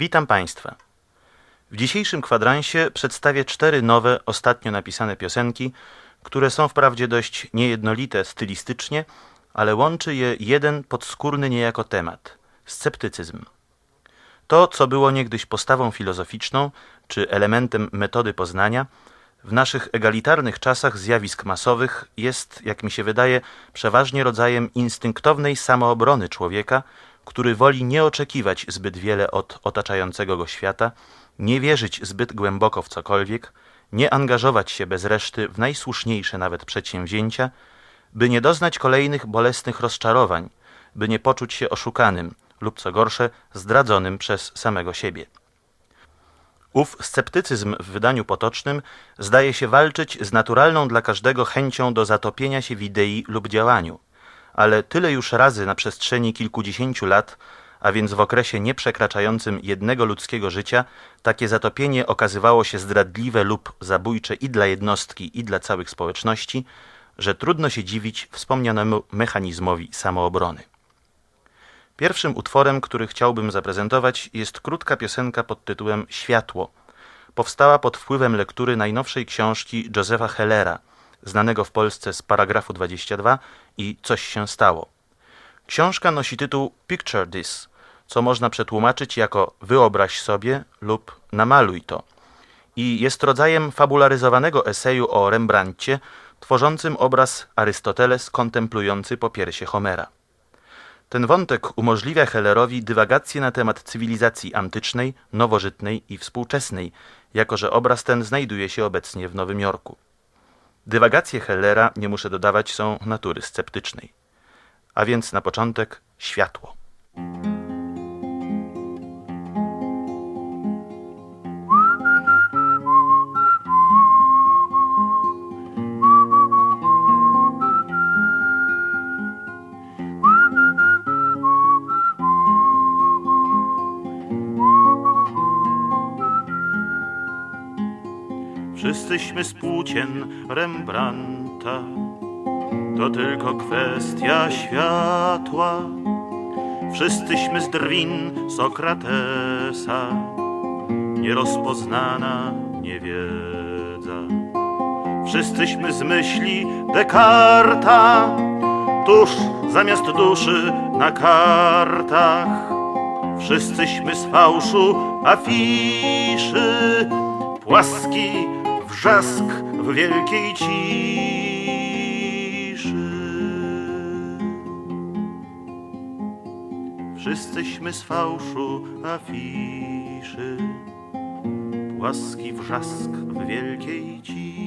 Witam Państwa. W dzisiejszym kwadransie przedstawię cztery nowe, ostatnio napisane piosenki, które są wprawdzie dość niejednolite stylistycznie, ale łączy je jeden podskórny niejako temat sceptycyzm. To, co było niegdyś postawą filozoficzną czy elementem metody poznania, w naszych egalitarnych czasach zjawisk masowych jest, jak mi się wydaje, przeważnie rodzajem instynktownej samoobrony człowieka, który woli nie oczekiwać zbyt wiele od otaczającego go świata, nie wierzyć zbyt głęboko w cokolwiek, nie angażować się bez reszty w najsłuszniejsze nawet przedsięwzięcia, by nie doznać kolejnych bolesnych rozczarowań, by nie poczuć się oszukanym lub co gorsze zdradzonym przez samego siebie. Ów sceptycyzm w wydaniu potocznym zdaje się walczyć z naturalną dla każdego chęcią do zatopienia się w idei lub działaniu, ale tyle już razy na przestrzeni kilkudziesięciu lat, a więc w okresie nieprzekraczającym jednego ludzkiego życia, takie zatopienie okazywało się zdradliwe lub zabójcze i dla jednostki, i dla całych społeczności, że trudno się dziwić wspomnianemu mechanizmowi samoobrony. Pierwszym utworem, który chciałbym zaprezentować, jest krótka piosenka pod tytułem Światło. Powstała pod wpływem lektury najnowszej książki Josefa Hellera, znanego w Polsce z paragrafu 22 i Coś się stało. Książka nosi tytuł Picture This, co można przetłumaczyć jako Wyobraź sobie lub Namaluj to i jest rodzajem fabularyzowanego eseju o Rembrandcie, tworzącym obraz Arystoteles kontemplujący popiersie Homera. Ten wątek umożliwia Hellerowi dywagację na temat cywilizacji antycznej, nowożytnej i współczesnej, jako że obraz ten znajduje się obecnie w Nowym Jorku. Dywagacje Hellera, nie muszę dodawać, są natury sceptycznej. A więc na początek światło. Wszyscyśmy z płócien Rembrandta, to tylko kwestia światła. Wszyscyśmy z drwin Sokratesa, nierozpoznana niewiedza. Wszyscyśmy z myśli Descarta, tuż zamiast duszy na kartach. Wszyscyśmy z fałszu afiszy, płaski wrzask w wielkiej ciszy. Wszyscyśmy z fałszu afiszy, płaski wrzask w wielkiej ciszy.